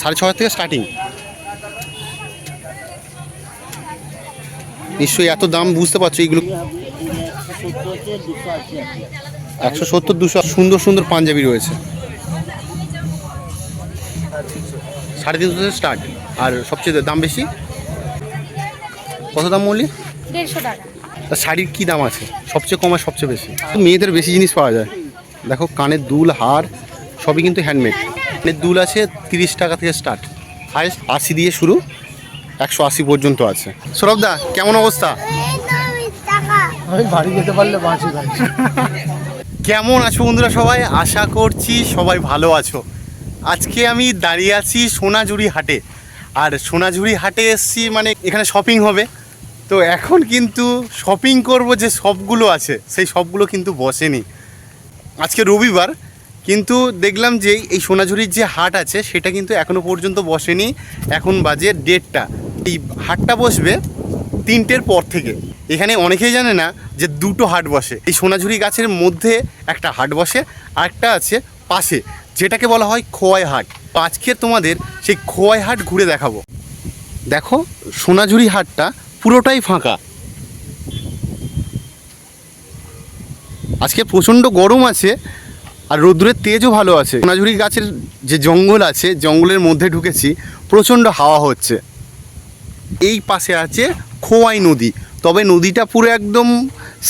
সাড়ে ছ থেকে স্টার্টিং নিশ্চয়ই এত দাম বুঝতে পারছ এইগুলো? একশো সত্তর দুশো সুন্দর সুন্দর পাঞ্জাবি রয়েছে। সাড়ে তিনশো থেকে স্টার্ট আর সবচেয়ে দাম বেশি? কত দাম বললি? দেড়শো টাকা। তা শাড়ির কী দাম আছে? সবচেয়ে কম আর সবচেয়ে বেশি। মেয়েদের বেশি জিনিস পাওয়া যায়। দেখো কানের দুল হার সবই কিন্তু হ্যান্ডমেড দুল আছে তিরিশ টাকা থেকে স্টার্ট হাইস্ট আশি দিয়ে শুরু একশো আশি পর্যন্ত আছে। সৌরভদা কেমন অবস্থা? আমি বাড়ি যেতে পারলে বাঁচি কেমন আছো বন্ধুরা সবাই? আশা করছি সবাই ভালো আছো। আজকে আমি দাঁড়িয়ে আছি সোনাঝুরি হাটে। আর সোনাঝুরি হাটে এসছি মানে এখানে শপিং হবে। তো এখন কিন্তু শপিং করব যে সবগুলো আছে সেই সবগুলো কিন্তু বসেনি। আজকে রবিবার কিন্তু দেখলাম যে এই সোনাঝুরির যে হাট আছে, সেটা কিন্তু এখনও পর্যন্ত বসেনি। এখন বাজে ডেটটা এই হাটটা বসবে তিনটের পর থেকে। এখানে অনেকেই জানে না যে দুটো হাট বসে। এই সোনাঝুরি গাছের মধ্যে একটা হাট বসে আর একটা আছে পাশে, যেটাকে বলা হয় খোয়াই হাট। আজকে তোমাদের সেই খোয়াই হাট ঘুরে দেখাবো। দেখো, সোনাঝুরি হাটটা পুরোটাই ফাঁকা। আজকে প্রচণ্ড গরম আছে আর রোদ্রের তেজও ভালো আছে। সোনাঝুরি গাছের যে জঙ্গল আছে, জঙ্গলের মধ্যে ঢুকেছি, প্রচণ্ড হাওয়া হচ্ছে। এই পাশে আছে খোয়াই নদী। তবে নদীটা পুরো একদম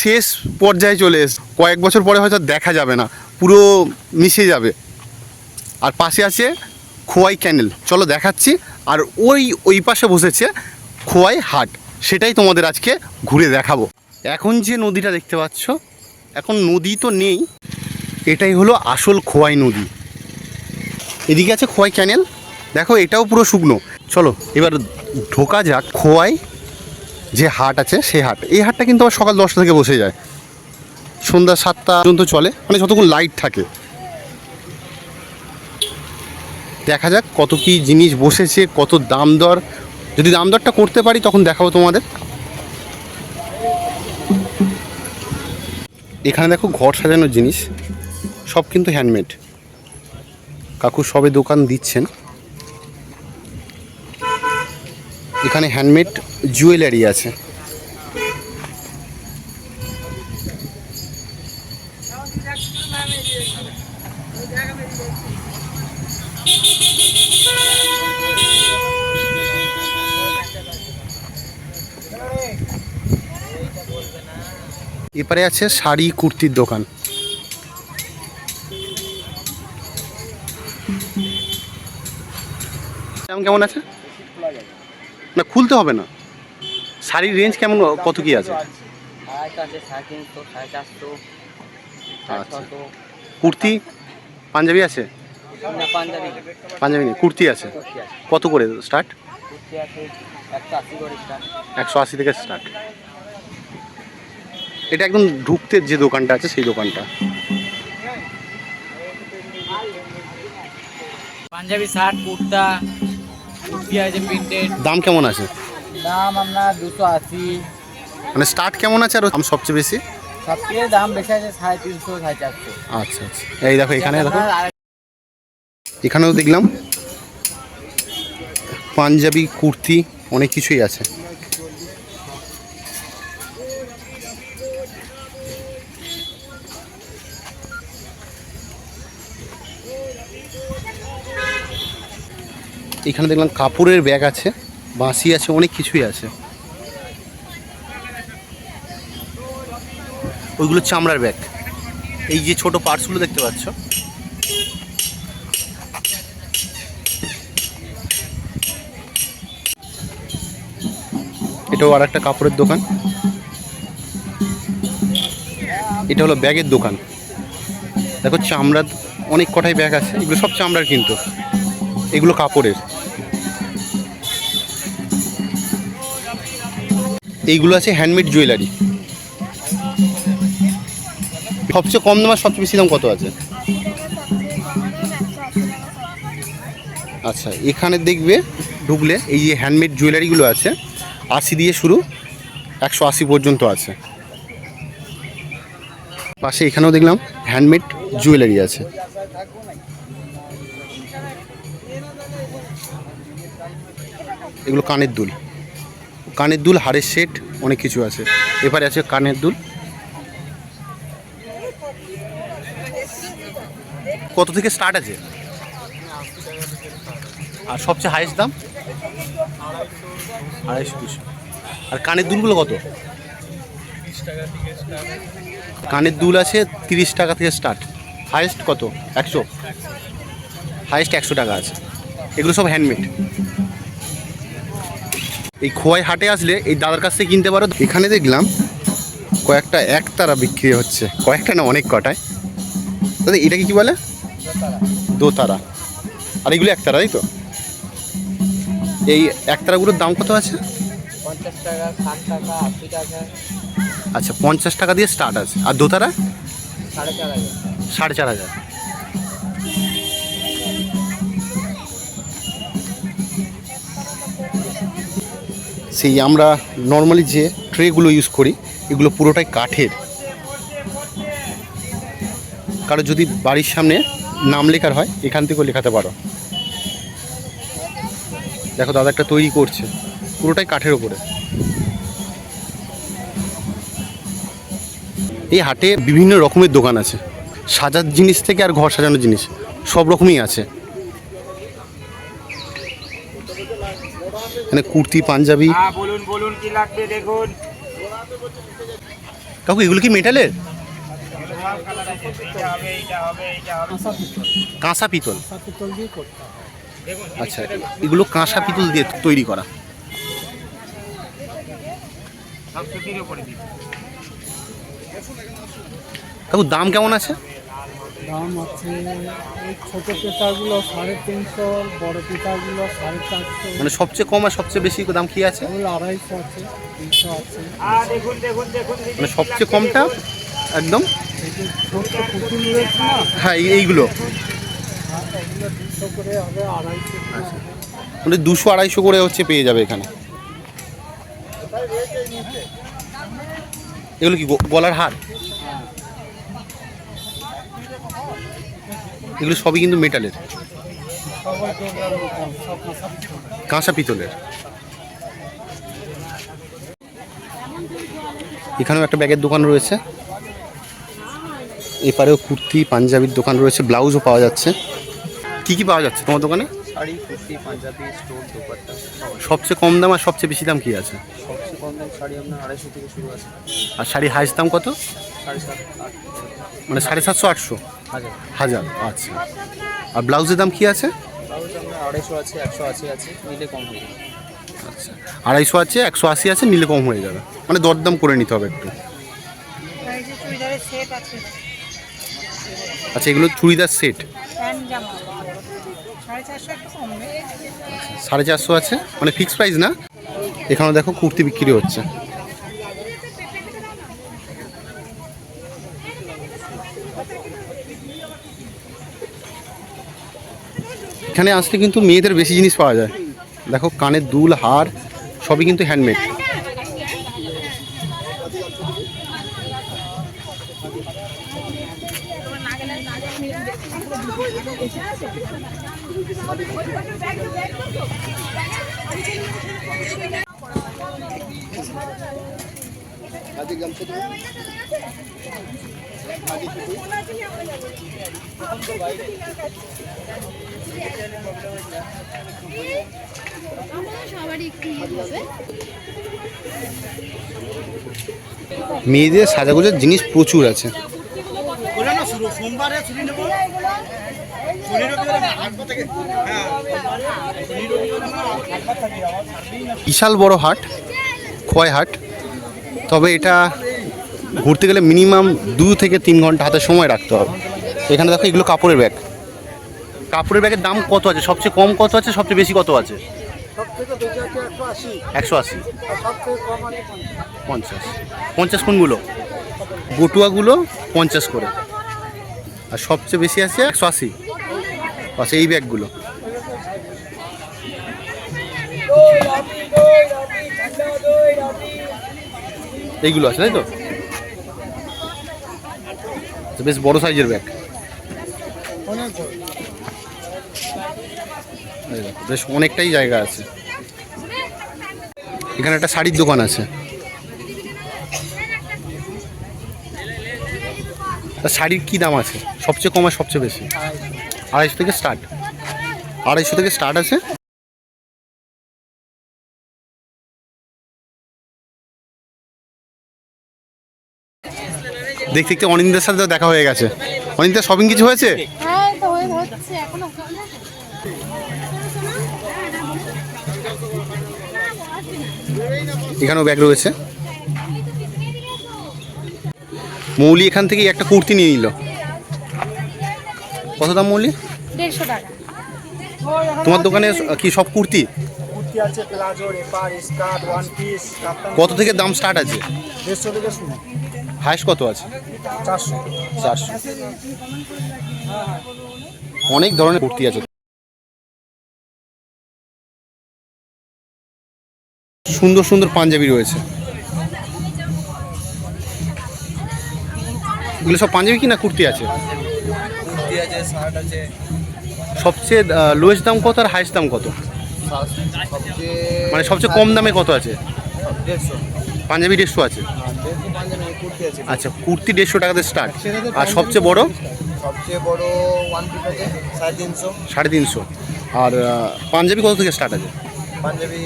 শেষ পর্যায়ে চলে এস কয়েক বছর পরে হয়তো দেখা যাবে না, পুরো মিশে যাবে। আর পাশে আছে খোয়াই ক্যানেল। চলো দেখাচ্ছি। আর ওই ওই পাশে বসেছে খোয়াই হাট। সেটাই তোমাদের আজকে ঘুরে দেখাবো। এখন যে নদীটা দেখতে পাচ্ছ, এখন নদী তো নেই। এটাই হলো আসল খোয়াই নদী। এদিকে আছে খোয়াই ক্যানেল দেখো এটাও পুরো শুকনো। চলো, এবার ঢোকা যাক খোয়াই, যে হাট আছে সেই হাট। এই হাটটা কিন্তু আবার সকাল দশটা থেকে বসে যায়। সন্ধ্যা সাতটা পর্যন্ত চলে। মানে যতক্ষণ লাইট থাকে। দেখা যাক কত কি জিনিস বসেছে, কত দাম দর। যদি দাম দরটা করতে পারি, তখন দেখাবো তোমাদের। এখানে দেখো ঘর সাজানোর জিনিস। সব কিন্তু হ্যান্ডমেড কাকু সবে দোকান দিচ্ছেন। এখানে হ্যান্ডমেড জুয়েলারি আছে। এপারে আছে শাড়ি, কুর্তির দোকান। কেমন কেমন আছে? না, খুলতে হবে না। শাড়ির রেঞ্জ কেমন, কত কি আছে? আচ্ছা। কুর্তি? পাঞ্জাবি আছে? পাঞ্জাবি নেই, কুর্তি আছে। কত করে স্টার্ট একশো আশি থেকে স্টার্ট এটা একদম ঢুকতে যে দোকানটা আছে, সেই দোকানটা। পাঞ্জাবি শার্ট, কুর্তা কুর্তি আছে প্রিন্টেড? দাম কেমন আছে? দাম আপনার দুশো আশি। মানে স্টার্ট কেমন আছে আর দাম সবচেয়ে বেশি? সবচেয়ে দাম বেশি আছে সাড়ে তিনশো সাড়ে চারশো। আচ্ছা আচ্ছা। এই দেখো এখানে দেখো। এখানেও দেখলাম। পাঞ্জাবি কুর্তি অনেক কিছুই আছে। এখানে দেখলাম কাপড়ের ব্যাগ আছে, বাঁশি আছে, অনেক কিছুই আছে। ওইগুলো চামড়ার ব্যাগ। এই যে ছোট পার্টসগুলো দেখতে পাচ্ছ। এটাও আর একটা কাপড়ের দোকান। এটা হলো ব্যাগের দোকান। দেখো, চামড়ার অনেক কটাই ব্যাগ আছে, এগুলো সব চামড়ার কিন্তু। এগুলো কাপড়ের। এইগুলো আছে হ্যান্ডমেড জুয়েলারি সবচেয়ে কম দাম আর সবচেয়ে বেশি দাম কত আছে? আচ্ছা এখানে দেখবে ঢুকলে এই যে হ্যান্ডমেড জুয়েলারিগুলো আছে, আশি দিয়ে শুরু, একশো আশি পর্যন্ত আছে। পাশে এখানেও দেখলাম হ্যান্ডমেড জুয়েলারি আছে। এগুলো কানের দুল। কানের দুল, হাড়ের সেট অনেক কিছু আছে। এবারে আছে কানের দুল। কত থেকে স্টার্ট আছে? আর সবচেয়ে হাইয়েস্ট দাম? আড়াইশো দুশো। আর কানের দুলগুলো কত? কানের দুল আছে তিরিশ টাকা থেকে স্টার্ট হাইয়েস্ট কত? একশো। হাইয়েস্ট একশো টাকা আছে। এগুলো সব হ্যান্ডমেড এই খোয়াই হাটে আসলে এই দাদার কাছ থেকে কিনতে পারো। এখানে দেখলাম কয়েকটা একতারা বিক্রি হচ্ছে। কয়েকটা না অনেক কটায়। দাদা এটাকে কি বলে? দোতারা। আর এগুলো একতারা তাই তো? এই একতারাগুলোর দাম কত আছে? পঞ্চাশ টাকা ষাট টাকা আশি টাকা। আচ্ছা পঞ্চাশ টাকা দিয়ে স্টার্ট আছে। আর দোতারা? সাড়ে চার হাজার। সাড়ে চার হাজার। সেই আমরা নর্মালি যে ট্রেগুলো ইউজ করি, এগুলো পুরোটাই কাঠের। কারও যদি বাড়ির সামনে নাম লেখার হয়, এখান থেকেও লেখাতে পারো। দেখো দাদা একটা তৈরি করছে, পুরোটাই কাঠের ওপরে এই হাটে বিভিন্ন রকমের দোকান আছে। সাজার জিনিস থেকে আর ঘর সাজানোর জিনিস, সব রকমই আছে। এখানে কুর্তি পাঞ্জাবি। হ্যাঁ বলুন বলুন কি লাগবে দেখুন। কাকু এগুলো কি মেটালের? কাঁসা পিতল। আচ্ছা এগুলো কাঁসা পিতল দিয়ে তৈরি করা। কাকু দাম কেমন আছে? দাম আছে এই ছোটো পেটাগুলো সাড়ে তিনশো বড় পেটাগুলো সাড়ে চারশো। মানে সবচেয়ে কম আর সবচেয়ে বেশি দাম কি আছে? ওগুলো আড়াইশো আছে তিনশো আছে। আর দেখুন দেখুন দেখুন দিদি, মানে সবচেয়ে কমটা? একদম? ছোট্ট পুতুল রয়েছে না? হ্যাঁ এই- এইগুলো। করে হবে আড়াইশো মানে দুশো আড়াইশো করে হচ্ছে পেয়ে যাবে এখানে। এগুলো কি গলার হার? এগুলো সবই কিন্তু মেটালের। কাঁসা পিতলের। এখানেও একটা ব্যাগের দোকান রয়েছে। এপারেও কুর্তি পাঞ্জাবির দোকান রয়েছে ব্লাউজও পাওয়া যাচ্ছে। কি কি পাওয়া যাচ্ছে তোমার দোকানে? শাড়ি কুর্তি পাঞ্জাবি স্টোন দোপাট্টা। সবচেয়ে কম দাম আর সবচেয়ে বেশি দাম কি আছে? কম শাড়ি আপনার আড়াইশো থেকে শুরু আছে। আর শাড়ির হাইস্ট দাম কত? সাড়ে সাত আট। মানে সাড়ে সাতশো আটশো? হাজার। হাজার আচ্ছা। আর ব্লাউজের দাম কি আছে? ব্লাউজ আপনার আড়াইশো আছে একশো আশি আছে নিলে কম হয়ে যাবে। আচ্ছা। আড়াইশো আছে একশো আশি আছে নিলে কম হয়ে যাবে। মানে দরদাম করে নিতে হবে একটু। এই যে চুড়িদারের সেট? আছে আচ্ছা এগুলো চুড়িদার সেট সাড়ে চারশো সাড়ে চারশো আছে? মানে ফিক্স প্রাইস না? এখানে দেখো কুর্তি বিক্রি হচ্ছে। এখানে আসলে কিন্তু মেয়েদের বেশি জিনিস পাওয়া যায়। দেখো কানের দুল, হার, সবই কিন্তু হ্যান্ডমেড মেয়েদের সাজাগোজার জিনিস প্রচুর আছে। বিশাল বড় হাট খোয়াই হাট। তবে এটা ঘুরতে গেলে মিনিমাম দু থেকে তিন ঘণ্টা হাতে সময় রাখতে হবে। এখানে দেখো এগুলো কাপড়ের ব্যাগ। কাপড়ের ব্যাগের দাম কত আছে? সবচেয়ে কম কত আছে সবচেয়ে বেশি কত আছে? একশো আশি। পঞ্চাশ। পঞ্চাশ। কোনগুলো? বটুয়াগুলো পঞ্চাশ করে। আর সবচেয়ে বেশি আছে একশো আশি। আচ্ছা এই ব্যাগগুলো। এইগুলো আছে তাই তো? বেশ বড় সাইজের ব্যাগ অনেক বড়। এই দেখো, বেশ অনেকটাই জায়গা আছে। এখানে একটা শাড়ির দোকান আছে। শাড়ির কি দাম আছে? সবচেয়ে কম আর সবচেয়ে বেশি? আড়াইশো থেকে স্টার্ট আড়াইশো থেকে স্টার্ট আছে। দেখতে দেখতে অনিন্দার সাথে দেখা হয়ে গেছে। অনিন্দা শপিং কিছু হয়েছে? হ্যাঁ হয়ে হচ্ছে এখনও এখানেও ব্যাগ রয়েছে। মৌলি এখান থেকে একটা কুর্তি নিয়ে নিল। কত দাম মৌলি? দেড়শো টাকা। তোমার দোকানে কি সব কুর্তি? কুর্তি আছে palazzo wrapper skirt one piece কত থেকে দাম স্টার্ট আছে? দেড়শো থেকে শুরু। হাইস্ট কত আছে? চারশো। চারশো। অনেক ধরনের কুর্তি আছে। সুন্দর সুন্দর পাঞ্জাবি রয়েছে। এগুলো সব পাঞ্জাবি কি না কুর্তি আছে? সবচেয়ে লোয়েস্ট দাম কত আর হাইস্ট দাম কত? মানে সবচেয়ে কম দামে কত আছে? পাঞ্জাবি দেড়শো আছে। আচ্ছা কুর্তি দেড়শো টাকাতে স্টার্ট আর সবচেয়ে বড়? সবচেয়ে বড় ওয়ান পিস আছে সাড়ে তিনশো। সাড়ে তিনশো। আর পাঞ্জাবি কত থেকে স্টার্ট আছে? পাঞ্জাবি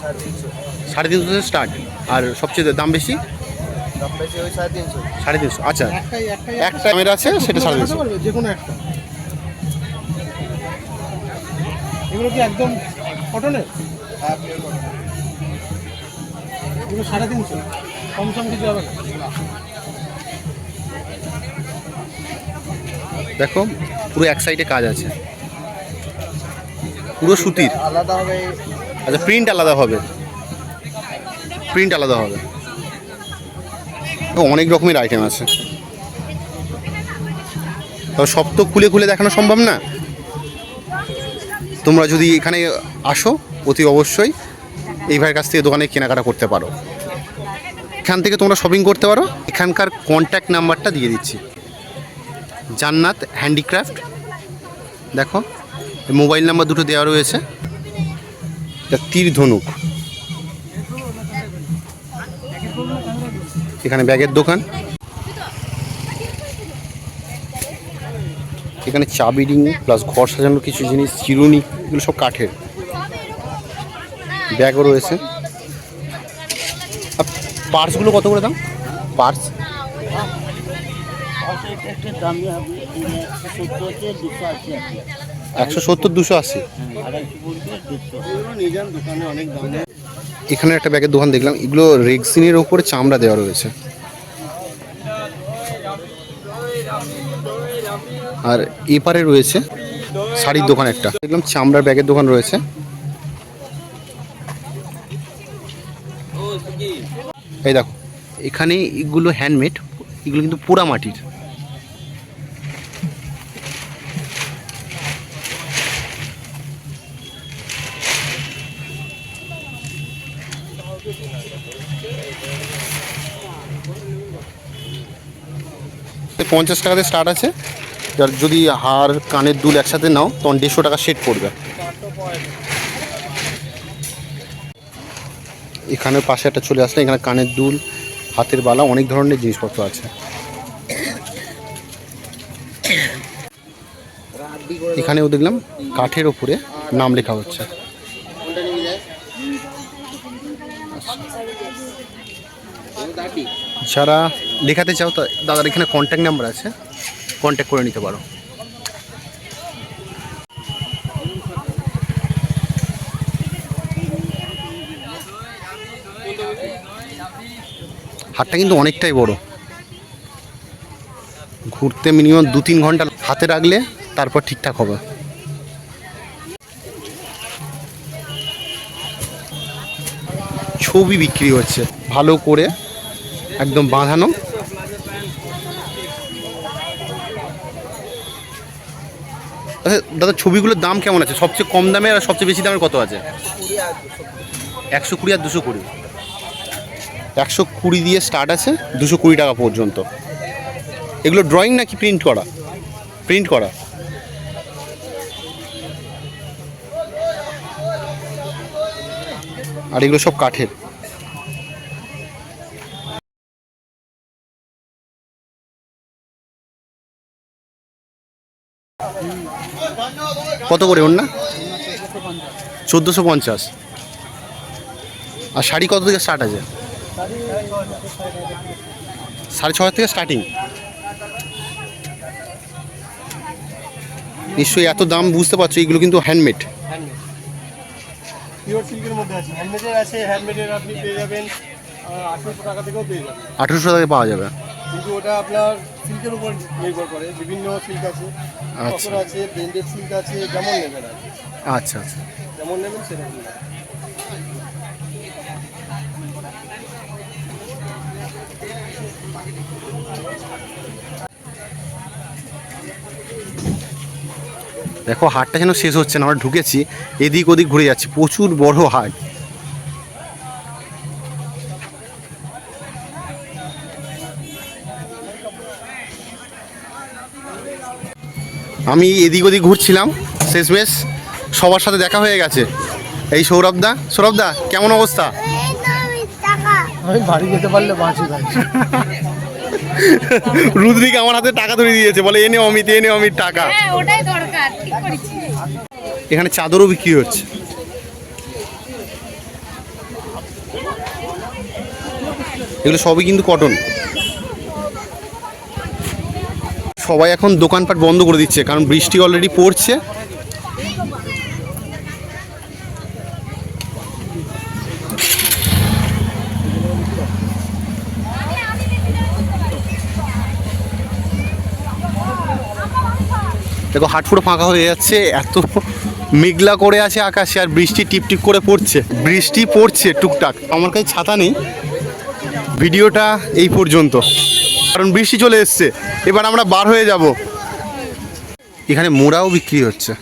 সাড়ে তিনশো। সাড়ে তিনশো থেকে স্টার্ট আর সবচেয়ে দাম বেশি? দাম বেশি ওই সাড়ে তিনশো। সাড়ে তিনশো। আচ্ছা। একটা দামের আছে সেটা সাড়ে তিনশো। যে কোনো একটা। এগুলো কি একদম কটনের এগুলো সাড়ে তিনশো। কম সম কিছু হবে না। দেখো, পুরো এক সাইডে কাজ আছে। পুরো সুতির। আচ্ছা প্রিন্ট আলাদা হবে। প্রিন্ট আলাদা হবে। অনেক রকমের আইটেম আছে। তবে সব তো খুলে খুলে দেখানো সম্ভব না। তোমরা যদি এখানে আসো, অতি অবশ্যই এই ভাইয়ের কাছ থেকে দোকানে কেনাকাটা করতে পারো। এখান থেকে তোমরা শপিং করতে পারো। এখানকার কন্ট্যাক্ট নাম্বারটা দিয়ে দিচ্ছি। জান্নাত হ্যান্ডিক্রাফট দেখো মোবাইল নাম্বার দুটো দেওয়া রয়েছে। তীর ধনুক। এখানে ব্যাগের দোকান। এখানে চাবি রিং প্লাস ঘর সাজানোর কিছু জিনিস, চিরুনি, এগুলো সব কাঠের। ব্যাগও রয়েছে। পার্সগুলো কত করে দাম? পার্স একশো সত্তর দুশো আশি এখানে একটা ব্যাগের দোকান দেখলাম এগুলো রেক্সিনের ওপরে চামড়া দেওয়া রয়েছে। আর এপারে রয়েছে শাড়ির দোকান একটা। দেখলাম চামড়ার ব্যাগের দোকান রয়েছে। এই দেখো এখানে এগুলো হ্যান্ডমেড এগুলো কিন্তু পোড়া মাটির। পঞ্চাশ টাকাতে স্টার্ট আছে। আর যদি হার, কানের দুল একসাথে নাও, তখন দেড়শো টাকা সেট পড়বে। এখানে পাশে একটা চলে আসলে, এখানে কানের দুল হাতের বালা, অনেক ধরনের জিনিসপত্র আছে। এখানেও দেখলাম কাঠের ওপরে নাম লেখা হচ্ছে। যারা লেখাতে চাও তা দাদার এখানে কন্ট্যাক্ট নাম্বার আছে। কন্ট্যাক্ট করে নিতে পারো। হাটটা কিন্তু অনেকটাই বড়। ঘুরতে মিনিমাম দু তিন ঘণ্টা হাতে রাখলে তারপর ঠিকঠাক হবে। ছবি বিক্রি হচ্ছে, ভালো করে একদম বাঁধানো। আচ্ছা দাদা, ছবিগুলোর দাম কেমন আছে? সবচেয়ে কম দামে আর সবচেয়ে বেশি দামের কত আছে? একশো কুড়ি আর দুশো কুড়ি। একশো কুড়ি দিয়ে স্টার্ট আছে দুশো কুড়ি টাকা পর্যন্ত। এগুলো ড্রয়িং নাকি প্রিন্ট করা? প্রিন্ট করা। আর এগুলো সব কাঠের। কত করে ওর না চোদ্দোশো পঞ্চাশ। আর শাড়ি কত থেকে স্টার্ট আছে? সাড়ে ছ হাজার থেকে স্টার্টিং নিশ্চয়ই এত দাম বুঝতে পারছ এগুলো কিন্তু হ্যান্ডমেড পিওর সিল্কের মধ্যে আছে। হ্যান্ডমেডের আছে হ্যান্ডমেডের আপনি পেয়ে যাবেন আঠেরোশো টাকা থেকেও পেয়ে যাবেন। আঠেরোশো টাকায় পাওয়া যাবে। কিন্তু ওটা আপনার সিল্কের উপর নির্ভর করে। বিভিন্ন সিল্ক আছে আচ্ছা। আছে সিল্ক আছে যেমন নেবেন আচ্ছা আচ্ছা। যেমন নেবেন সেরকম দেখো হাটটা যেন শেষ হচ্ছে না আমরা ঢুকেছি এদিক ওদিক ঘুরে যাচ্ছি প্রচুর বড় হাট। আমি এদিক ওদিক ঘুরছিলাম শেষমেশ সবার সাথে দেখা হয়ে গেছে। এই সৌরভদা সৌরভদা কেমন অবস্থা? আমি বাড়ি যেতে পারলে বাঁচি ভাই। রুদ্রিকে আমার হাতে টাকা ধরে দিয়েছে বলে এনে অমিত এনে অমিত টাকা। হ্যাঁ এখানে চাদরও বিক্রি হচ্ছে। এগুলো সবই কিন্তু কটন সবাই এখন দোকানপাট বন্ধ করে দিচ্ছে কারণ বৃষ্টি অলরেডি পড়ছে। দেখো, হাট পুরো ফাঁকা হয়ে যাচ্ছে, এত মেঘলা করে আছে আকাশে, আর বৃষ্টি টিপটিপ করে পড়ছে। বৃষ্টি পড়ছে টুকটাক, আমার কাছে ছাতা নেই। ভিডিওটা এই পর্যন্ত। কারণ বৃষ্টি চলে এসছে, এবার আমরা বার হয়ে যাব। এখানে মোড়াও বিক্রি হচ্ছে।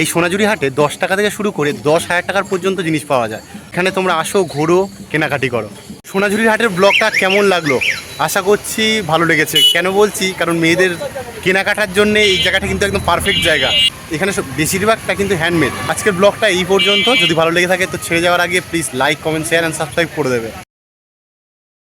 এই সোনাঝুরি হাটে দশ টাকা থেকে শুরু করে দশ হাজার টাকার পর্যন্ত জিনিস পাওয়া যায়। এখানে তোমরা আসো, ঘোরো, কেনাকাটি করো। সোনাঝুরি হাটের ব্লগটা কেমন লাগল? আশা করছি ভালো লেগেছে। কেন বলছি? কারণ মেয়েদের কেনাকাটার জন্য এই জায়গাটা কিন্তু একদম পারফেক্ট জায়গা। এখানে সব বেশিরভাগটা কিন্তু হ্যান্ডমেড আজকের ব্লগটা এই পর্যন্ত। যদি ভালো লেগে থাকে তো ছেড়ে যাওয়ার আগে please like comment share and subscribe করে দেবে।